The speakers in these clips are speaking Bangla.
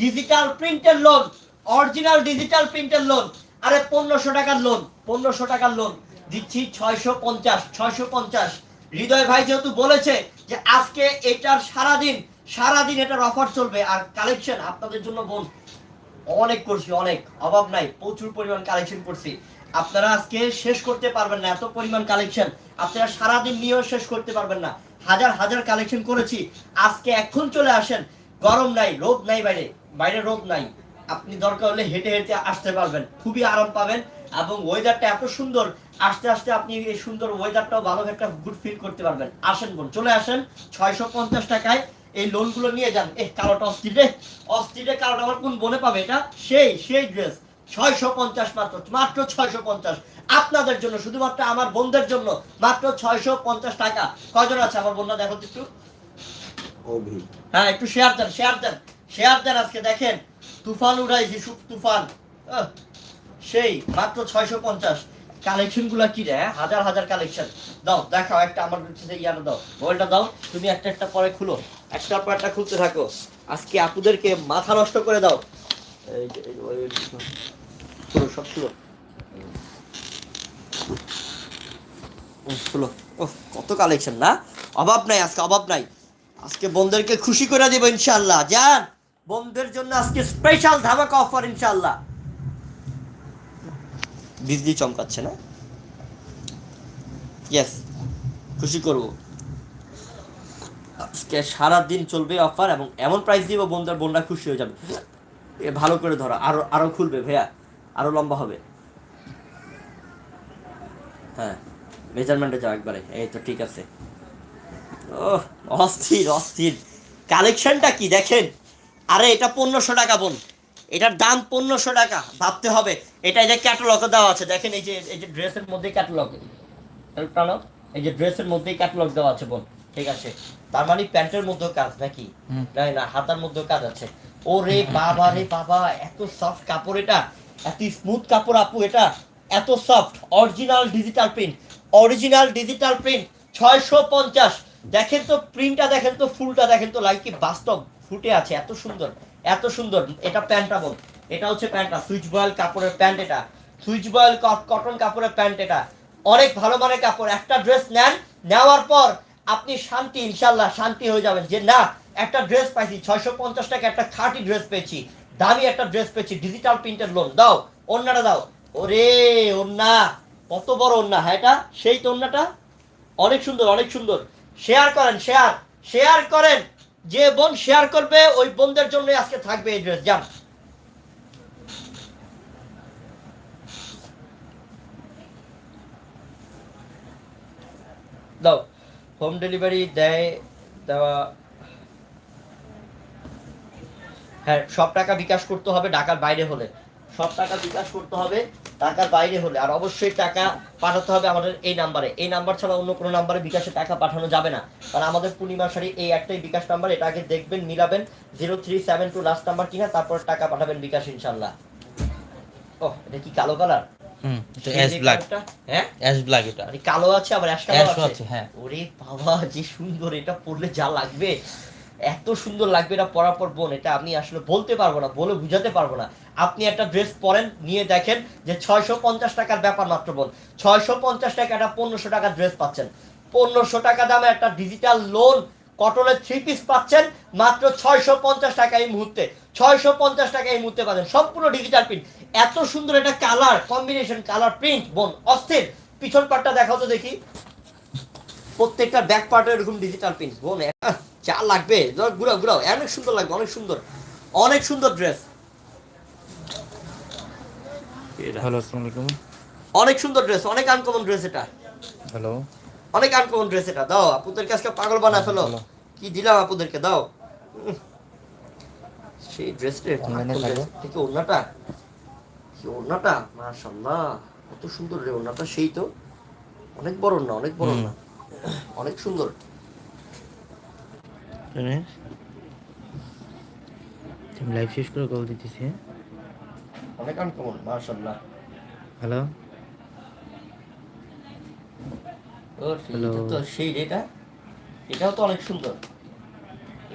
ডিজিটাল প্রিন্টের লোন অরিজিনাল ডিজিটাল প্রিন্টের লোন আরে পনেরোশো টাকার লোন পনেরোশো টাকার লোন দিচ্ছি ছয়শো পঞ্চাশ ছয়শো পঞ্চাশ। হৃদয় ভাই যেহেতু বলেছে যে আজকে এটার সারাদিন সারাদিন এটার অফার চলবে আর কালেকশন আপনাদের জন্য বোন, অনেক করছি, অনেক, অভাব নাই, প্রচুর পরিমাণ কালেকশন করছি। আপনারা আজকে শেষ করতে পারবেন না, এত পরিমাণ কালেকশন আপনারা সারাদিন নিয়েও শেষ করতে পারবেন না। হাজার হাজার কালেকশন করেছি। আজকে এখন চলে আসেন, গরম নাই, রোদ নাই বাইরে। বাইরে রোদ নাই। আপনি দরকার হলে হেঁটে হেঁটে আসতে পারবেন। খুবই আরাম পাবেন এবং ওয়েদারটা এত সুন্দর আস্তে আস্তে আপনি এই সুন্দর ওয়েদারটাও ভালো একটা গুড ফিল করতে পারবেন। আসেন বোন চলে আসেন ছয়শো পঞ্চাশ টাকায়। এই লোনগুলো নিয়ে যান। এ কালোটা অস্থির অস্থির কালোটা আমার কোন বনে পাবে এটা? সেই সেই ড্রেস ছয়শো পঞ্চাশ মাত্র মাত্র ছয়শো পঞ্চাশ। আপনাদের জন্য শুধুমাত্র আমার বোনদের জন্য মাত্র ছয়শো পঞ্চাশ টাকা। কয়জন আছে আমার বোনরা দেখো একটু। হ্যাঁ একটু শেয়ার দেন শেয়ার দেন। শেয়ার দেন আজকে দেখেন, তুফান উড়াইছি, সুখ তুফান। সেই, মাত্র ছয়শো পঞ্চাশ। কালেকশনগুলা কি রে হ্যাঁ? হাজার হাজার কালেকশন। দাও, দেখাও একটা আমার কাছে ইয়াটা দাও। মোবাইলটা দাও, তুমি একটা একটা পরে খুলো। একটা পর একটা খুলতে থাকো। আজকে আপুদেরকে মাথা নষ্ট করে দাও। খুলো, সব খুলো। খুলো। ওহ কত কালেকশন না? অভাব নাই, আজকে অভাব নাই। আজকে বোনদেরকে খুশি করে দেবো ইনশাল্লাহ যান বোনদের জন্য আজকে স্পেশাল ধামাকা অফার ইনশাল্লাহ বিজলি চমকাচ্ছে না? ইয়েস খুশি করব। আজকে সারা দিন চলবে অফার এবং এমন প্রাইস দিব বোনদের বোনরা খুশি হয়ে যাবে। এ ভালো করে ধরো, আরও আরও খুলবে ভাইয়া, আরও লম্বা হবে। হ্যাঁ মেজারমেন্টে যাও একবারে, এই তো ঠিক আছে। ও অস্থির অস্থির। কালেকশনটা কি দেখেন? আরে এটা পনেরোশো টাকা বোন। এটার দাম পনেরোশো টাকা ভাবতে হবে। এটা এই যে ক্যাটালগে দেওয়া আছে দেখেন এই যে এই যে ড্রেসের মধ্যে ক্যাটালগ টানো এই যে ড্রেসের মধ্যেই ক্যাটালগ দেওয়া আছে বোন ঠিক আছে? তার মানে প্যান্টের মধ্যেও কাজ নাকি? না না? হাতার মধ্যেও কাজ আছে। ও রে বাবা রে বাবা এত সফট কাপড় এটা। এত স্মুথ কাপড় আপু এটা। এত soft original digital print original digital print ছয়শো পঞ্চাশ। দেখেন তো প্রিন্টটা দেখেন তো ফুলটা দেখেন তো লাইক কি বাস্তব। ফুটে আছে, এত সুন্দর এত সুন্দর। এটা প্যান্টটা বল, এটা হচ্ছে প্যান্টটা সুইচ বয়েল কাপড়ের প্যান্ট এটা। সুইচ বয়েল কটন কাপড়ের প্যান্ট এটা। অনেক ভালো মানের কাপড়, একটা ড্রেস নেন, নেওয়ার পর আপনি শান্তি, ইনশাল্লাহ শান্তি হয়ে যাবেন যে না, একটা ড্রেস পাইছি, ছয়শো পঞ্চাশ টাকা একটা খাঁটি ড্রেস পেয়েছি, দামি একটা ড্রেস পেয়েছি ডিজিটাল প্রিন্টের লোন দাও অন্যটা দাও। ওরে ওন্না কত বড় ওন্না হ্যাঁ এটা? সেই তো অন্যটা অনেক সুন্দর অনেক সুন্দর। শেয়ার করেন, শেয়ার শেয়ার করেন। যে বোন শেয়ার করবে, ওই বোনদের জন্য আজকে থাকবে এই ড্রেস যান দাও হোম ডেলিভারি দেয়, দেওয়া হ্যাঁ সব টাকা বিকাশ করতে হবে ঢাকার বাইরে হলে। সব টাকা বিকাশ করতে হবে। ঢাকার বাইরে হলে আর অবশ্যই টাকা পাঠাতে হবে আমাদের এই নাম্বারে। এই নাম্বার ছাড়া অন্য কোনো নাম্বারে বিকাশে টাকা পাঠানো যাবে না। কারণ আমাদের পূর্ণিমা শাড়ি এই একটাই বিকাশ নাম্বার এটা আগে দেখবেন মিলাবেন zero three seven two last number কিনা তারপর টাকা পাঠাবেন বিকাশ ইনশাল্লাহ ও এটা কি কালো কালার? হ্যাঁ? কালো আছে আবার কালো আছে, হ্যাঁ। ওরে বাবা যে সুন্দর এটা পড়লে যা লাগবে। এত সুন্দর লাগবে এটা পরার পর বোন, এটা আমি আসলে বলতে পারব না, বলে বুঝাতে পারব না। আপনি একটা ড্রেস পরেন, নিয়ে দেখেন যে ছয়শো পঞ্চাশ টাকার ব্যাপার মাত্র বোন। ছয়শো পঞ্চাশ টাকা একটা পনেরোশো টাকার ড্রেস পাচ্ছেন। পনেরোশো টাকা দামে একটা ডিজিটাল লোন কটনের থ্রি পিস পাচ্ছেন, মাত্র ছয়শো পঞ্চাশ টাকা এই মুহূর্তে। ছয়শো পঞ্চাশ টাকা এই মুহূর্তে পাচ্ছেন। সম্পূর্ণ ডিজিটাল প্রিন্ট এত সুন্দর একটা কালার কম্বিনেশন কালার প্রিন্ট বোন, অস্থির। পিছন পাটটা দেখাও তো দেখি। প্রত্যেকটা ব্যাক পার্টে এরকম ডিজিটাল প্রিন্ট বোন যা লাগবে। ঘুরাও ঘুরাও। অনেক সুন্দর লাগবে অনেক সুন্দর। অনেক সুন্দর ড্রেস হ্যালো আসসালামু আলাইকুম অনেক সুন্দর ড্রেস অনেক আনকমন ড্রেস এটা। হ্যালো অনেক আনকমন ড্রেস এটা। দাও আপুদের কাছে পাগল বানা ফেলো। কি দিলাম আপুদেরকে? দাও। সেই ড্রেসটা। থেকে ওড়নাটা? কি ওড়নাটা? মাশাআল্লাহ কত সুন্দর রে ওড়নাটা। সেই তো। অনেক বড় না অনেক বড় না। অনেক সুন্দর। আমি লাইভ শেষ করে কল দিতেছি হ্যাঁ? অনেক আনকমন মাশাআল্লাহ। হ্যালো তো সেই এটা এটাও তো অনেক সুন্দর।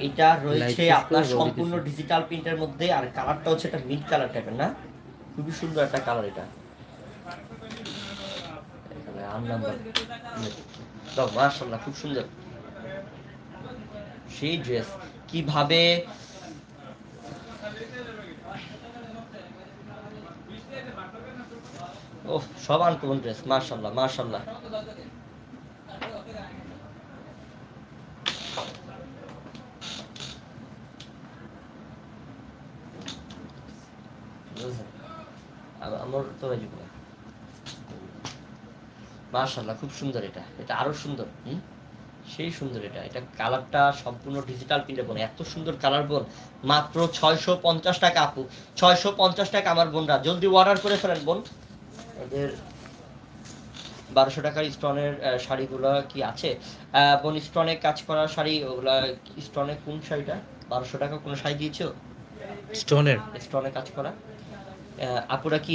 এইটা রয়েছে আপনার সম্পূর্ণ ডিজিটাল প্রিন্টের মধ্যে আর কালারটা হচ্ছে একটা মিড কালার টাইপের না? খুবই সুন্দর একটা কালার এটা। আর নাম্বার তো মাশাআল্লাহ খুব সুন্দর. সেই ড্রেস কীভাবে? ওহ সব আনকমন ড্রেস বুঝছেন? আ- আমার তো বাজিব মাশাআল্লাহ খুব সুন্দর এটা। এটা আরও সুন্দর হুম? সেই সুন্দর এটা। এটা কালারটা সম্পূর্ণ ডিজিটাল প্রিন্টে বোন। এত সুন্দর কালার বোন। মাত্র ছয়শো পঞ্চাশ টাকা আপু। ছয়শো পঞ্চাশ টাকা আমার বোনরা। জলদি অর্ডার করে ফেলেন বোন। এদের বারোশো টাকার স্টোনের শাড়িগুলো কি আছে? বোন স্টোনে কাজ করা শাড়ি ওগুলা স্টোনে কোন শাড়িটা? বারোশো টাকা কোনো শাড়ি দিয়েছ? স্টোনের। স্টোনে কাজ করা? আপুরা কি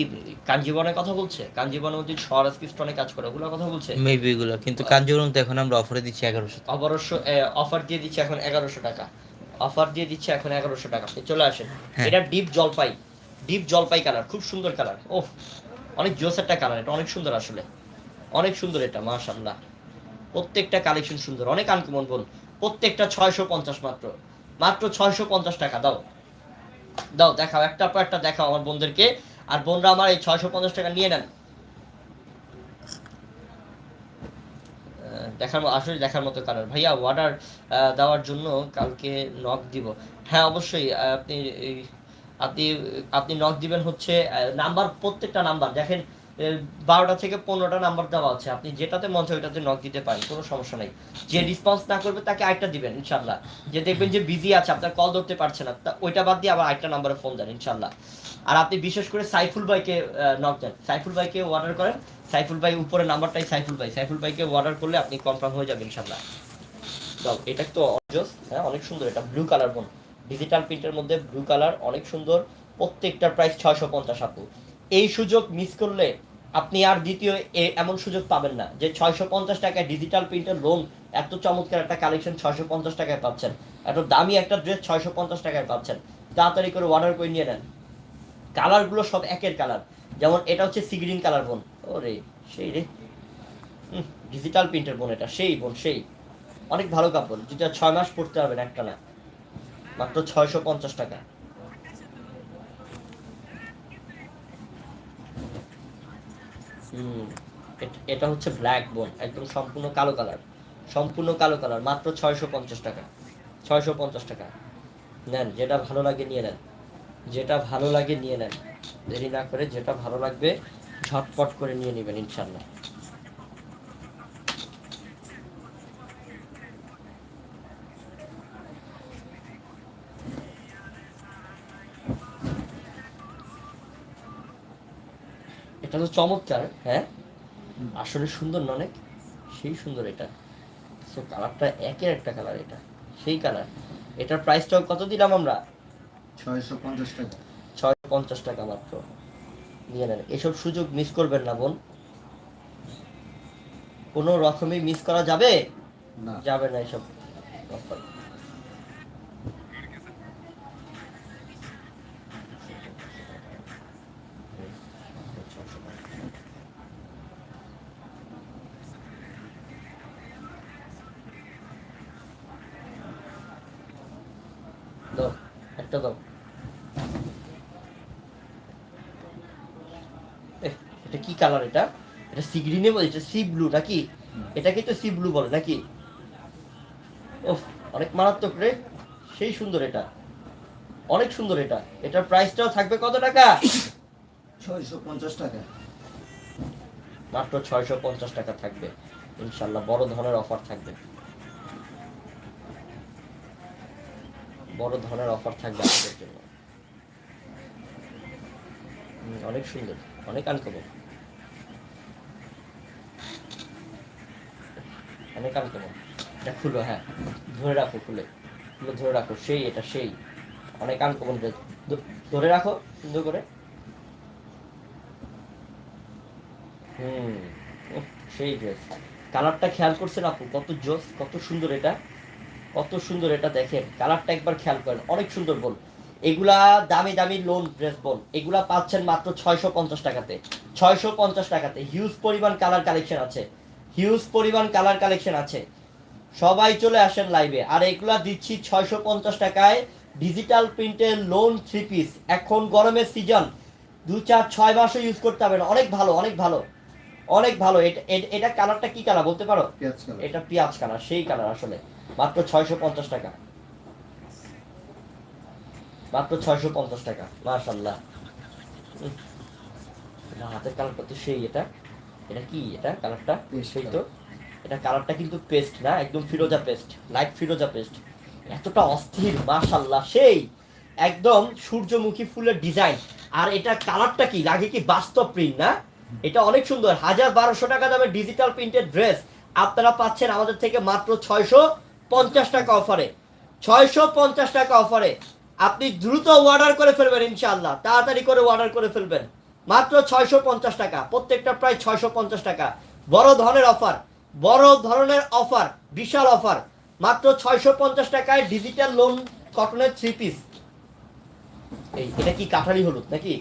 কাঞ্জিবনের কথা বলছে? কাঞ্জিবনের মধ্যে স্বরাজ কি স্টোনে কাজ করে ওগুলোর কথা বলছে? মেবি এগুলো কিন্তু কাঞ্জুরম তো এখন আমরা অফারে দিচ্ছি এগারোশো অবশ্য অফার দিয়ে দিচ্ছে এখন এগারোশো টাকা। অফার দিয়ে দিচ্ছে এখন এগারোশো টাকা। চলে আসেন। হ্যাঁ। এটা ডিপ জলপাই ডিপ জলপাই কালার খুব সুন্দর কালার ওহ অনেক জোস একটা কালার এটা অনেক সুন্দর আসলে। অনেক সুন্দর এটা মাশাল্লাহ প্রত্যেকটা কালেকশন সুন্দর অনেক আনকমন বোন প্রত্যেকটা ছয়শো পঞ্চাশ মাত্র। মাত্র ছয়শো পঞ্চাশ টাকা দাও। দাও, দেখাও, একটা পর একটা দেখাও আমার বোনদেরকে। আর বোনরা আমার এই ছয়শো পঞ্চাশ টাকা নিয়ে নেন। দেখার আসলে দেখার মতো কালার ভাইয়া অর্ডার দেওয়ার জন্য কালকে নক দিব। হ্যাঁ অবশ্যই আপনি আপনি আপনি নক দিবেন হচ্ছে নাম্বার প্রত্যেকটা নাম্বার দেখেন বারোটা থেকে পনেরোটা নাম্বার দেওয়া আছে। আপনি যেটাতে মন চায় ওইটাতে নক দিতে পারেন, কোনো সমস্যা নেই। যে রেসপন্স না করবে তাকে আরেকটা দিবেন, ইনশাল্লাহ। যে দেখবেন যে বিজি আছে, আপনার কল ধরতে পারছে না ওইটা বাদ দিয়ে আবার আরেকটা নাম্বারে ফোন দেন, ইনশাল্লাহ। আর আপনি বিশেষ করে সাইফুল ভাইকে নক দেন। সাইফুল ভাইকে অর্ডার করেন। সাইফুল ভাই উপরে নাম্বারটাই সাইফুল ভাই। সাইফুল ভাইকে অর্ডার করলে আপনি কনফার্ম হয়ে যাবেন, ইনশাল্লাহ। এটা তো অজস হ্যাঁ অনেক সুন্দর। এটা ব্লু কালার বোন ডিজিটাল প্রিন্টের মধ্যে ব্লু কালার অনেক সুন্দর। প্রত্যেকটার প্রাইস ছয়শো পঞ্চাশ আপু। এই সুযোগ মিস করলে আপনি আর দ্বিতীয় এমন সুযোগ পাবেন না যে ছয়শো পঞ্চাশ টাকায় ডিজিটাল প্রিন্টের লোন এত চমৎকার একটা কালেকশন ছয়শো পঞ্চাশ টাকায় পাচ্ছেন। এত দামি একটা ড্রেস ছয়শো পঞ্চাশ টাকায় পাচ্ছেন। তাড়াতাড়ি করে অর্ডার করে নিয়ে নেন। কালারগুলো সব একের কালার যেমন এটা হচ্ছে সিগ্রিন কালার বোন ওরে, সেই রে। ডিজিটাল প্রিন্টের বোন এটা। সেই বোন সেই। অনেক ভালো কাপড়। যেটা ছয় মাস পরতে হবে একটা না মাত্র ছয়শো পঞ্চাশ টাকা। এট- হচ্ছে ব্ল্যাক বোন একদম সম্পূর্ণ কালো কালার সম্পূর্ণ কালো কালার মাত্র ছয়শো পঞ্চাশ টাকা, ছয়শো পঞ্চাশ টাকা। নেন, যেটা ভালো লাগে নিয়ে নেন, যেটা ভালো লাগে নিয়ে নেন, দেরি না করে যেটা ভালো লাগবে, ঝটপট করে নিয়ে নেবেন ইনশাল্লাহ এটা তো চমৎকার হ্যাঁ? আসলে সুন্দর না অনেক? সেই সুন্দর এটা। সো কালারটা একের একটা কালার এটা। সেই কালার এটার প্রাইসটাও কত দিলাম আমরা? ছয়শো পঞ্চাশ টাকা। ছয়শো পঞ্চাশ টাকা মাত্র। নিয়ে নেন। এসব সুযোগ মিস করবেন না বোন। কোনো রকমই মিস করা যাবে? না। যাবে না এসব। offer। দাও একটা দাও এহ, এটা কি কালার এটা এটা সি গ্রিনে বলে এটা সি ব্লু নাকি? এটাকে তো সি ব্লু বলে নাকি? ওহ অনেক মারাত্মক রে। সেই সুন্দর এটা। অনেক সুন্দর এটা। এটার প্রাইসটাও থাকবে কত টাকা? ছয়শো পঞ্চাশ টাকা। মাত্র ছয়শো পঞ্চাশ টাকা থাকবে। ইনশাল্লাহ বড় ধরনের অফার থাকবে। বড় ধরনের অফার থাকবে আপনাদের জন্য। অনেক সুন্দর অনেক আনকমন অনেক আনকমন এটা খুলো হ্যাঁ। ধরে রাখো খুলে। খুলে ধরে রাখো, সেই, এটা সেই। অনেক আনকমন ধরে রাখো, সুন্দর করে। হুম সেই ড্রেস কালারটা খেয়াল করছেন আপু, কত জোস, কত সুন্দর এটা। কত সুন্দর এটা দেখেন। কালারটা একবার খেয়াল করেন, অনেক সুন্দর বল। এগুলা দামি দামি লোন ড্রেস বল। এগুলা পাচ্ছেন মাত্র ছয়শো পঞ্চাশ টাকাতে। ছয়শো পঞ্চাশ টাকাতে। হিউজ পরিমাণ কালার কালেকশন আছে। হিউজ পরিমাণ কালার কালেকশন আছে। সবাই চলে আসেন লাইভে আর এগুলা দিচ্ছি ছয়শো পঞ্চাশ টাকায়। ডিজিটাল প্রিন্টের লোন থ্রি পিস এখন গরমের সিজন দু চার ছয় মাসও ইউজ করতে হবে না। অনেক ভালো অনেক ভালো। অনেক ভালো। এটা কালারটা কি কালার বলতে পারো? পেঁয়াজ এটা পেঁয়াজ কালার সেই কালার আসলে। মাত্র ছয়শো পঞ্চাশ টাকা। মাত্র ছয়শো পঞ্চাশ টাকা। এটা হাতের কালারটা তো সেই এটা। এটা কি? এটা কালারটা সেই তো? এটা কালারটা কিন্তু পেস্ট না একদম ফিরোজা পেস্ট লাইট ফিরোজা পেস্ট এতটা অস্থির মাশাল্লাহ সেই! একদম সূর্যমুখী ফুলের ডিজাইন আর এটা কালারটা কি? লাগে কি বাস্তব প্রিন্ট না? এটা অনেক সুন্দর হাজার বারোশো টাকা দামের ডিজিটাল প্রিন্টের ড্রেস আপনারা পাচ্ছেন আমাদের থেকে মাত্র ছয়শো পঞ্চাশ টাকা অফারে। ছয়শো পঞ্চাশ টাকা অফারে। আপনি দ্রুত অর্ডার করে ফেলবেন ইনশাআল্লাহ। তাড়াতাড়ি করে অর্ডার করে ফেলবেন। মাত্র ছয়শো পঞ্চাশ টাকা। প্রত্যেকটা প্রায় ছয়শো পঞ্চাশ টাকা। বড় ধরনের অফার, বড় ধরনের অফার, বিশাল অফার। মাত্র ছয়শো পঞ্চাশ টাকায় ডিজিটাল লোন কটনের থ্রি পিস এই, এটা কি কাঠারি হলুদ নাকি?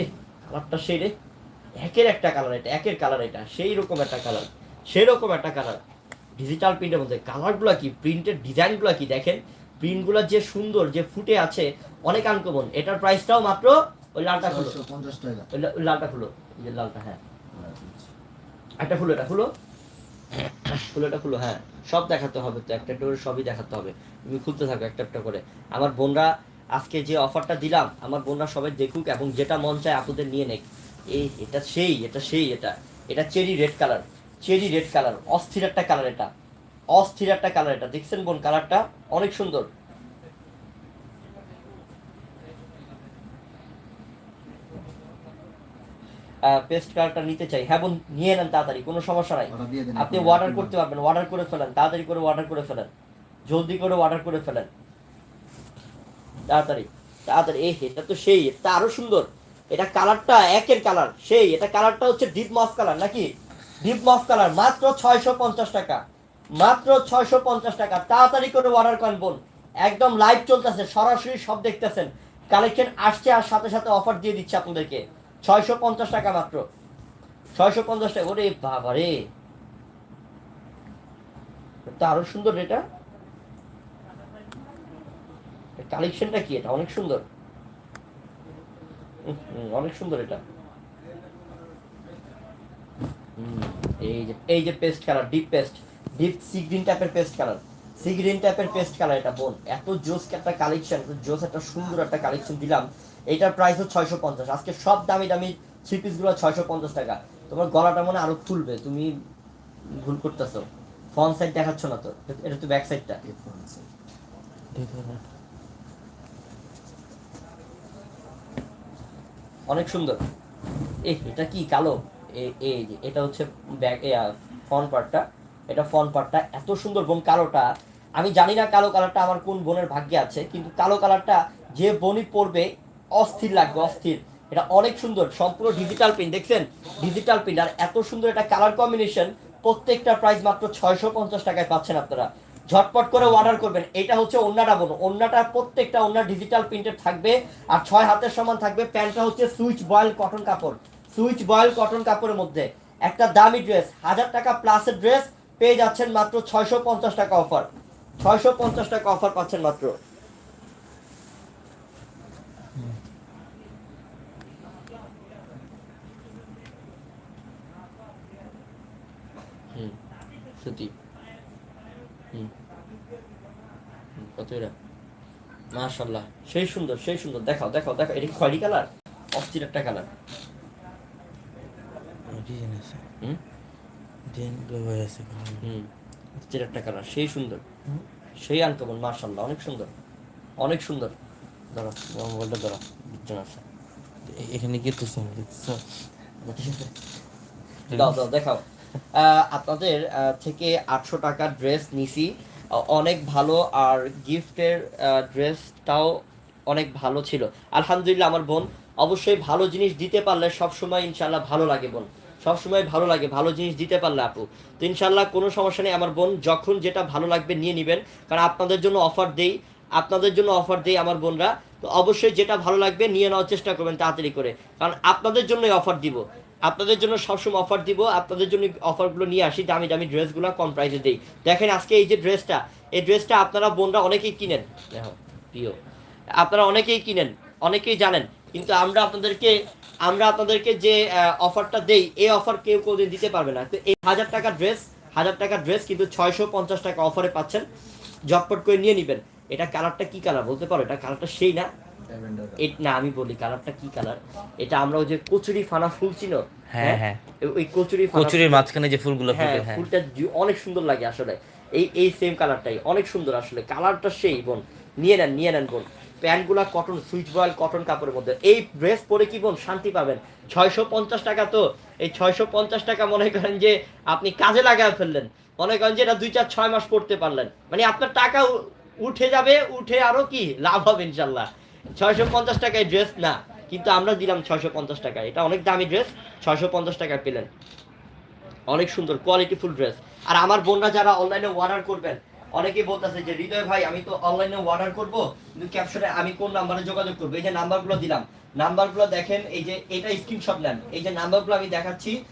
এ, কালারটা সেই রে। একের একটা কালার এটা, একের কালার এটা, সেই রকম একটা কালার, সেই রকম একটা কালার। ডিজিটাল প্রিন্টের মধ্যে কালারগুলো কি, প্রিন্টের ডিজাইনগুলো কি দেখেন? প্রিন্টগুলো যে সুন্দর, যে ফুটে আছে, অনেক আনকমন। এটার প্রাইসটাও মাত্র ওই লালটা খুলো। পঞ্চাশ টাকা। ওই লালটা খুলো। এই যে লালটা হ্যাঁ। একটা খুলো এটা খুলো খুলো এটা খুলো হ্যাঁ। সব দেখাতে হবে তো একটা একটা করে সবই দেখাতে হবে। তুমি খুলতে থাকো একটা একটা করে। আমার বোনরা আজকে যে অফারটা দিলাম আমার বোনরা সবাই দেখুক এবং যেটা মন চায় আপুদের নিয়ে নেক। এই এটা সেই এটা সেই এটা। এটা cherry red colour. Cherry red colour. অস্থির একটা কালার এটা। অস্থির একটা কালার এটা। দেখছেন বোন কালারটা অনেক সুন্দর। পেস্ট কালারটা নিতে চাই। হ্যাঁ বোন নিয়ে নেন তাড়াতাড়ি কোনো সমস্যা নাই। আপনি অর্ডার করতে পারবেন অর্ডার করে ফেলেন তাড়াতাড়ি করে অর্ডার করে ফেলেন। জলদি করে অর্ডার করে ফেলেন। তাড়াতাড়ি তাড়াতাড়ি এই এটা তো সেই এটা আরও সুন্দর। এটা কালারটা একের কালার সেই এটা কালারটা হচ্ছে ডিপ মফ কালার নাকি? ডিপ মফ কালার মাত্র ছয়শো পঞ্চাশ টাকা। মাত্র ছয়শো পঞ্চাশ টাকা। তাড়াতাড়ি করে অর্ডার করেন বোন। একদম লাইভ চলতেছে সরাসরি সব দেখতেছেন। কালেকশন আসছে আর সাথে সাথে অফার দিয়ে দিচ্ছে আপনাদেরকে। ছয়শো পঞ্চাশ টাকা মাত্র। ছয়শো পঞ্চাশ টাকা, ওরে বাবা রে। এটা আরও সুন্দর এটা। কালেকশনটা কি এটা? অনেক সুন্দর। অনেক সুন্দর এটা। এই যে এই যে paste colour deep paste deep sea green টাইপের পেস্ট কালার সি গ্রিন টাইপের পেস্ট কালার এটা বোন। এত জোস একটা কালেকশন জোস একটা সুন্দর একটা কালেকশন দিলাম। এটার প্রাইস হচ্ছে ছয়শো পঞ্চাশ। আজকে সব দামি দামি থ্রি পিসগুলো ছয়শো পঞ্চাশ টাকা। তোমার গলাটা মনে হয় আরও খুলবে। তুমি ভুল করতেছো। ফ্রন্ট সাইড দেখাচ্ছ না তো? এটা তো ব্যাক সাইডটা অনেক সুন্দর। এ এটা কি কালো? এ- এই এটা হচ্ছে ব্যাক ফ্রন্ট পার্টটা এটা ফ্রন্ট পার্টটা এত সুন্দর বোন কালোটা। আমি জানি না কালো কালারটা আমার কোন বোনের ভাগ্যে আছে, কিন্তু কালো কালারটা যে বনই পরবে, অস্থির লাগবে, অস্থির। এটা অনেক সুন্দর, সম্পূর্ণ ডিজিটাল প্রিন্ট দেখছেন? ডিজিটাল প্রিন্ট আর এত সুন্দর একটা কালার কম্বিনেশন প্রত্যেকটা প্রাইস মাত্র ছয়শো পঞ্চাশ টাকায় পাচ্ছেন আপনারা। ঝটপট করে অর্ডার করবেন, এটা হচ্ছে অন্যটা বোন অন্যটা প্রত্যেকটা অন্য ডিজিটাল প্রিন্টেড থাকবে, আর ছয় হাতের সমান থাকবে, প্যান্টটা হচ্ছে সুইচ বয়েল কটন কাপড়। সুইচ বয়েল কটন কাপড়ের মধ্যে একটা দামি ড্রেস হাজার টাকা প্লাসের ড্রেস পেয়ে যাচ্ছেন মাত্র ছয়শো পঞ্চাশ টাকা অফার ছয়শো পঞ্চাশ টাকা অফার পাচ্ছেন মাত্র। হুম সত্যি। হুম কত এরা মাশাল্লাহ সেই সুন্দর সেই সুন্দর। দেখাও দেখাও দেখাও। এটা খয়েরি কালার? অস্থির একটা কালার। ডিজাইন আছে। হুম? ডিজাইনগুলো হয়ে আছে। হুম। অস্থির একটা কালার সেই সুন্দর। সেই আনকমন মাশাল্লাহ অনেক সুন্দর। অনেক সুন্দর। ধরো মোবাইলটা ধরো আছে। এখানে দাও দাও দেখাও। আপনাদের থেকে আটশো টাকার ড্রেস নিছি। অনেক ভালো আর গিফটের ড্রেসটাও অনেক ভালো ছিল। আলহামদুলিল্লাহ আমার বোন অবশ্যই ভালো জিনিস দিতে পারলে সবসময় ইনশাল্লাহ ভালো লাগে বোন। সবসময় ভালো লাগে, ভালো জিনিস দিতে পারলে আপু। তো ইনশাল্লাহ কোনো সমস্যা নেই, আমার বোন যখন যেটা ভালো লাগবে নিয়ে নেবেন, কারণ আপনাদের জন্য অফার দেই, আপনাদের জন্য অফার দেই আমার বোনরা। তো অবশ্যই যেটা ভালো লাগবে নিয়ে নেওয়ার চেষ্টা করবেন তাড়াতাড়ি করে, কারণ আপনাদের জন্যই অফার দিব। আপনাদের জন্য সবসময় অফার দিব, আপনাদের জন্য অফারগুলো নিয়ে আসি, দামি দামি ড্রেসগুলো কম প্রাইসে দিই। দেখেন আজকে এই যে ড্রেসটা, এই ড্রেসটা আপনারা বোনরা অনেকেই কিনেন। দেখো, প্রিয়, আপনারা অনেকেই কিনেন, অনেকেই জানেন কিন্তু আমরা আপনাদেরকে আমরা আপনাদেরকে যে অফারটা দেই এই অফার কেউ কোনোদিন দিতে পারবে না। তো এই হাজার টাকা ড্রেস হাজার টাকা ড্রেস কিন্তু ছয়শো পঞ্চাশ টাকা অফারে পাচ্ছেন। জটপট করে নিয়ে নেবেন। এটা কালারটা কি কালার বলতে পারো এটা কালারটা সেই না? না আমি বলি কালারটা কি কালার এটা আমরা ওই যে কচুরি ফানা ফুল চিনো হ্যাঁ, হ্যাঁ। ওই- ওই কচুরি কচুরির মাঝখানে যে ফুলগুলো হ্যাঁ হ্যাঁ। ফুলটা অনেক সুন্দর লাগে আসলে। এই এই সেম কালারটাই অনেক সুন্দর আসলে। কালারটা সেই বোন। নিয়ে নেন নিয়ে নেন বোন। প্যান্টগুলা কটন সুইচ বয়েল কটন কাপড়ের মধ্যে। এই ড্রেস পরে কি বোন? শান্তি পাবেন। ছয়শো পঞ্চাশ টাকা তো। এই ছয়শো পঞ্চাশ টাকা মনে করেন যে আপনি কাজে লাগায় ফেললেন। মনে করেন যে এটা দুই চার ছয় মাস পড়তে পারলেন। মানে আপনার টাকা উঠে যাবে, উঠে আরও কি? লাভ হবে ইনশাল্লাহ। ছয়শো পঞ্চাশ টাকায় ড্রেস না, কিন্তু আমরা দিলাম ছয়শো পঞ্চাশ টাকা। এটা অনেক দামি ড্রেস ছয়শো পঞ্চাশ টাকায় পেলেন। অনেক সুন্দর কোয়ালিটিফুল ড্রেস আর আমার বোনরা যারা অনলাইনে অর্ডার করবেন অনেকেই বলতেছে যে, হৃদয় ভাই, আমি তো অনলাইনে অর্ডার করব, কিন্তু ক্যাপশনে আমি কোন নাম্বারে যোগাযোগ করব? এই যে নাম্বারগুলো দিলাম নাম্বারগুলো দেখেন, এই যে এটা স্ক্রিনশট নেন। এই যে নাম্বারগুলো আমি দেখাচ্ছি